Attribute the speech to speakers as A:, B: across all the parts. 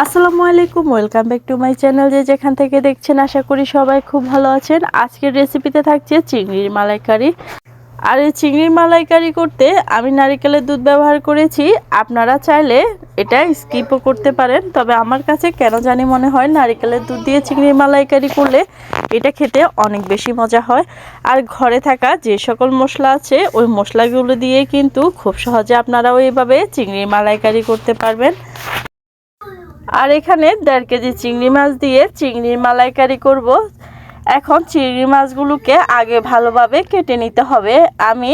A: আসসালামু আলাইকুম welcome back to my channel যে যেখান থেকে দেখছেন, আশা করি সবাই খুব ভালো আছেন। আজকের রেসিপিতে থাকছে চিংড়ির মালাইকারি। আর এই চিংড়ির মালাইকারি করতে আমি নারিকেলের দুধ ব্যবহার করেছি। আপনারা চাইলে এটা স্কিপও করতে পারেন, তবে আমার কাছে কেন জানি মনে হয় নারিকেলের দুধ দিয়ে চিংড়ির মালাইকারি করলে এটা খেতে অনেক বেশি মজা হয়। আর ঘরে থাকা যে সকল মশলা আছে, ওই মশলাগুলো দিয়ে কিন্তু খুব সহজে আপনারাও এইভাবে চিংড়ির মালাইকারি করতে পারবেন। আর এখানে দেড় কেজি চিংড়ি মাছ দিয়ে চিংড়ির মালাইকারি করব। এখন চিংড়ি মাছগুলোকে আগে ভালোভাবে কেটে নিতে হবে। আমি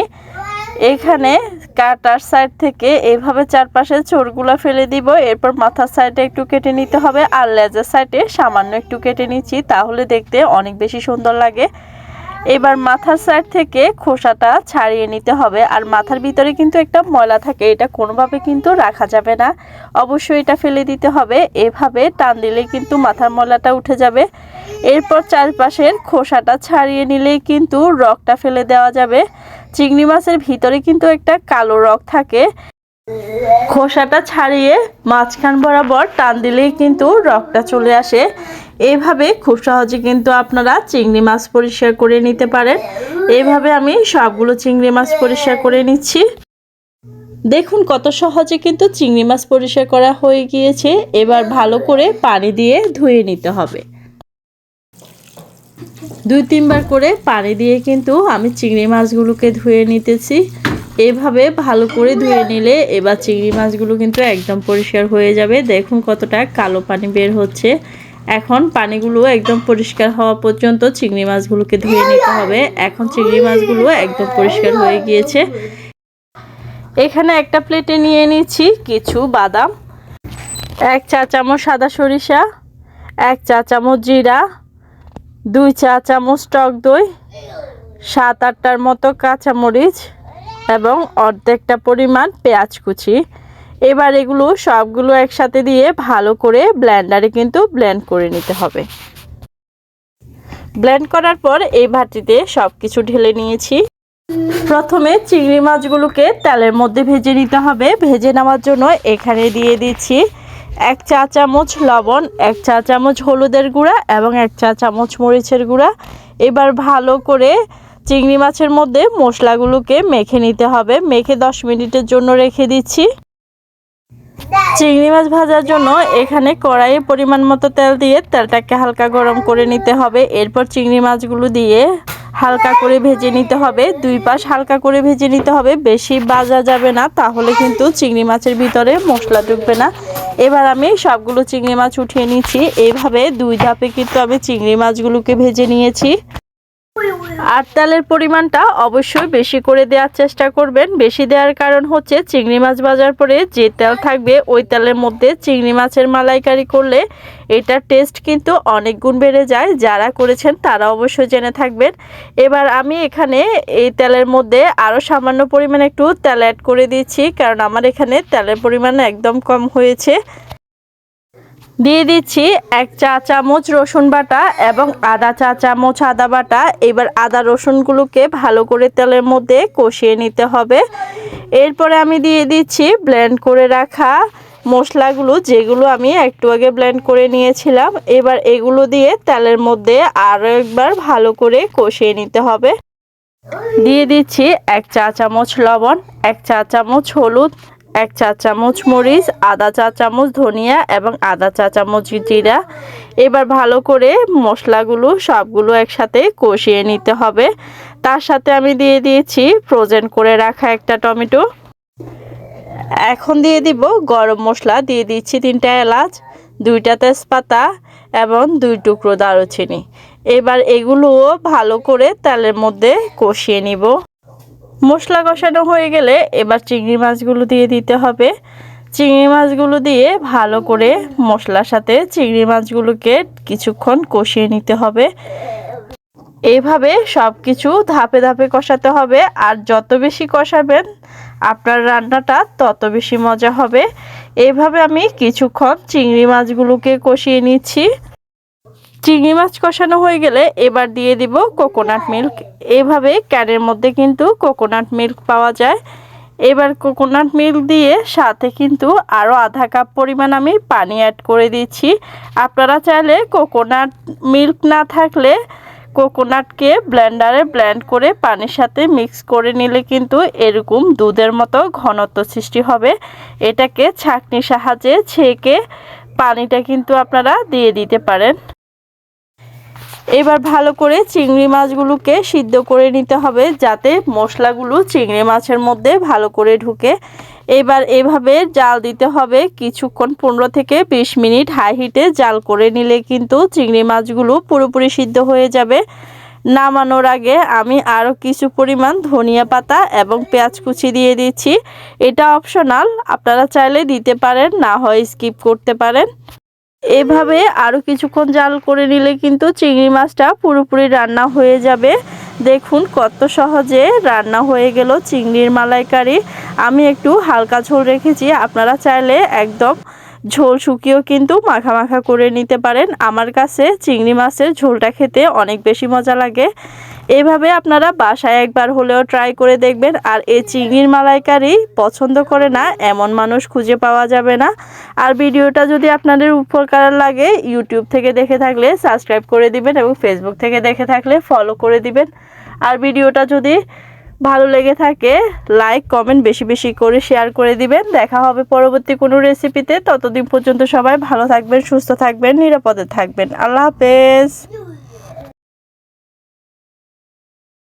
A: এখানে কাটার সাইড থেকে এইভাবে চারপাশে চোরগুলো ফেলে দিব। এরপর মাথার সাইডে একটু কেটে নিতে হবে। আর লেজের সাইডে সামান্য একটু কেটে নিচ্ছি, তাহলে দেখতে অনেক বেশি সুন্দর লাগে। এবার মাথার সাইড থেকে খোসাটা ছাড়িয়ে নিতে হবে। আর মাথার ভিতরে কিন্তু একটা ময়লা থাকে, এটা কোনোভাবে কিন্তু রাখা যাবে না। অবশ্যই এটা ফেলে দিতে হবে। এভাবে টান দিলে কিন্তু মাথার ময়লাটা উঠে যাবে। এরপর চারপাশের খোসাটা ছাড়িয়ে নিলেই কিন্তু রগটা ফেলে দেওয়া যাবে। চিংড়ি মাছের ভিতরে কিন্তু একটা কালো রগ থাকে। খোসাটা ছাড়িয়ে মাঝখান বরাবর টান দিলেই কিন্তু রগটা চলে আসে। এইভাবে খুব সহজে কিন্তু আপনারা চিংড়ি মাছ পরিষ্কার করে নিতে পারেন। এইভাবে আমি সবগুলো চিংড়ি মাছ পরিষ্কার করে নিচ্ছি। দেখুন কত সহজে কিন্তু চিংড়ি মাছ পরিষ্কার করা হয়ে গিয়েছে। এবার ভালো করে পানি দিয়ে ধুয়ে নিতে হবে। দুই তিনবার করে পানি দিয়ে কিন্তু আমি চিংড়ি মাছগুলোকে ধুয়ে নিতেছি। এভাবে ভালো করে ধুয়ে নিলে এবার চিংড়ি মাছগুলো কিন্তু একদম পরিষ্কার হয়ে যাবে। দেখুন কতটা কালো পানি বের হচ্ছে। এখন পানিগুলো একদম পরিষ্কার হওয়া পর্যন্ত চিংড়ি মাছগুলোকে ধুয়ে নিতে হবে। এখন চিংড়ি মাছগুলো একদম পরিষ্কার হয়ে গিয়েছে। এখানে একটা প্লেটে নিয়ে নিচ্ছি কিছু বাদাম, এক চা চামচ সাদা সরিষা, এক চা চামচ জিরা, দুই চা চামচ টক দই, সাত আটটার মতো কাঁচামরিচ এবং অর্ধেকটা পরিমাণ পেঁয়াজ কুচি। এবার এগুলো সবগুলো একসাথে দিয়ে ভালো করে ব্ল্যান্ডারে কিন্তু ব্ল্যান্ড করে নিতে হবে। ব্ল্যান্ড করার পর এই ভাটিতে সব কিছু ঢেলে নিয়েছি। প্রথমে চিংড়ি মাছগুলোকে তেলের মধ্যে ভেজে নিতে হবে। ভেজে নেওয়ার জন্য এখানে দিয়ে দিচ্ছি এক চা চামচ লবণ, এক চা চামচ হলুদের গুঁড়া এবং এক চা চামচ মরিচের গুঁড়া। এবার ভালো করে চিংড়ি মাছের মধ্যে মশলাগুলোকে মেখে নিতে হবে। মেখে দশ মিনিটের জন্য রেখে দিচ্ছি। চিংড়ি মাছ ভাজার জন্য এখানে কড়াইয়ে পরিমাণ মতো তেল দিয়ে তেলটাকে হালকা গরম করে নিতে হবে। এরপর চিংড়ি মাছগুলো দিয়ে হালকা করে ভেজে নিতে হবে। দুই পাশ হালকা করে ভেজে নিতে হবে। বেশি ভাজা যাবে না, তাহলে কিন্তু চিংড়ি মাছের ভিতরে মশলা ঢুকবে না। এবার আমি সবগুলো চিংড়ি মাছ উঠিয়ে নিচ্ছি। এইভাবে দুই ধাপে কিন্তু আমি চিংড়ি মাছগুলোকে ভেজে নিয়েছি। আর তেলের পরিমাণটা অবশ্যই বেশি করে দেওয়ার চেষ্টা করবেন। বেশি দেওয়ার কারণ হচ্ছে চিংড়ি মাছ ভাজার পরে যে তেল থাকবে, ওই তেলের মধ্যে চিংড়ি মাছের মালাইকারি করলে এটার টেস্ট কিন্তু অনেক গুণ বেড়ে যায়। যারা করেছেন তারা অবশ্যই জেনে থাকবেন। এবার আমি এখানে এই তেলের মধ্যে আরও সামান্য পরিমাণে একটু তেল অ্যাড করে দিচ্ছি, কারণ আমার এখানে তেলের পরিমাণ একদম কম হয়েছে। দিয়ে দিচ্ছি এক চা চামচ রসুন বাটা এবং আদা চা চামচ আদা বাটা। এবার আদা রসুনগুলোকে ভালো করে তেলের মধ্যে কষিয়ে নিতে হবে। এরপরে আমি দিয়ে দিচ্ছি ব্লেন্ড করে রাখা মশলাগুলো, যেগুলো আমি একটু আগে ব্লেন্ড করে নিয়েছিলাম। এবার এগুলো দিয়ে তেলের মধ্যে আরও একবার ভালো করে কষিয়ে নিতে হবে। দিয়ে দিচ্ছি এক চা চামচ লবণ, এক চা চামচ হলুদ এক চা চামচ মরিচ, আদা চা চামচ ধনিয়া এবং আদা চা চামচ জিরা। এবার ভালো করে মশলাগুলো সবগুলো একসাথে কষিয়ে নিতে হবে। তার সাথে আমি দিয়ে দিয়েছি ফ্রোজেন করে রাখা একটা টমেটো। এখন দিয়ে দিব গরম মশলা, দিয়ে দিচ্ছি তিনটা এলাচ, দুইটা তেজপাতা এবং দুই টুকরো দারুচিনি। এবার এগুলোও ভালো করে তেলের মধ্যে কষিয়ে নিব। মশলা কষানো হয়ে গেলে এবার চিংড়ি মাছগুলো দিয়ে দিতে হবে। চিংড়ি মাছগুলো দিয়ে ভালো করে মশলার সাথে চিংড়ি মাছগুলোকে কিছুক্ষণ কষিয়ে নিতে হবে। এইভাবে সব কিছু ধাপে ধাপে কষাতে হবে আর যত বেশি কষাবেন আপনার রান্নাটা তত বেশি মজা হবে। এইভাবে আমি কিছুক্ষণ চিংড়ি মাছগুলোকে কষিয়ে নিচ্ছি। চিংড়ি মাছ কষানো হয়ে গেলে এবার দিয়ে দিব কোকোনাট মিল্ক এভাবে ক্যানের মধ্যে কিন্তু কোকোনাট মিল্ক পাওয়া যায়। এবার কোকোনাট মিল্ক দিয়ে সাথে কিন্তু আরও আধা কাপ পরিমাণ আমি পানি অ্যাড করে দিচ্ছি। আপনারা চাইলে কোকোনাট মিল্ক না থাকলে কোকোনাটকে ব্লেন্ডারে ব্লেন্ড করে পানির সাথে মিক্স করে নিলে কিন্তু এরকম দুধের মতো ঘনত্ব সৃষ্টি হবে। এটাকে ছাঁকনির সাহায্যে ছেঁকে পানিটা কিন্তু আপনারা দিয়ে দিতে পারেন। এবার ভালো করে চিংড়ি মাছগুলোকে সিদ্ধ করে নিতে হবে যাতে মশলাগুলো চিংড়ি মাছের মধ্যে ভালো করে ঢুকে। এবার এভাবে জাল দিতে হবে কিছুক্ষণ পনেরো থেকে বিশ মিনিট হাই হিটে জাল করে নিলে কিন্তু চিংড়ি মাছগুলো পুরোপুরি সিদ্ধ হয়ে যাবে। নামানোর আগে আমি আরও কিছু পরিমাণ ধনিয়া পাতা এবং পেঁয়াজ কুচি দিয়ে দিচ্ছি। এটা অপশনাল, আপনারা চাইলে দিতে পারেন, না হয় স্কিপ করতে পারেন। এভাবে আরও কিছুক্ষণ জাল করে নিলে কিন্তু চিংড়ি মাছটা পুরোপুরি রান্না হয়ে যাবে। দেখুন কত সহজে রান্না হয়ে গেল চিংড়ির মালাইকারি। আমি একটু হালকা ঝোল রেখেছি, আপনারা চাইলে একদম ঝোল শুকিয়েও কিন্তু মাখা মাখা করে নিতে পারেন। আমার কাছে চিংড়ি মাছের ঝোলটা খেতে অনেক বেশি মজা লাগে। এভাবে আপনারা বাসায় একবার হলেও ট্রাই করে দেখবেন। আর এই চিংড়ির মালাইকারি পছন্দ করে না, এমন মানুষ খুঁজে পাওয়া যাবে না। আর ভিডিওটা যদি আপনাদের উপকার লাগে ইউটিউব থেকে দেখে থাকলে সাবস্ক্রাইব করে দিবেন এবং ফেসবুক থেকে দেখে থাকলে ফলো করে দিবেন। আর ভিডিওটা যদি ভালো লেগে থাকে লাইক কমেন্ট বেশি বেশি করে শেয়ার করে দিবেন। দেখা হবে পরবর্তী কোনো রেসিপিতে ততদিন পর্যন্ত সবাই ভালো থাকবেন, সুস্থ থাকবেন, নিরাপদে থাকবেন। আল্লাহ হাফেজ।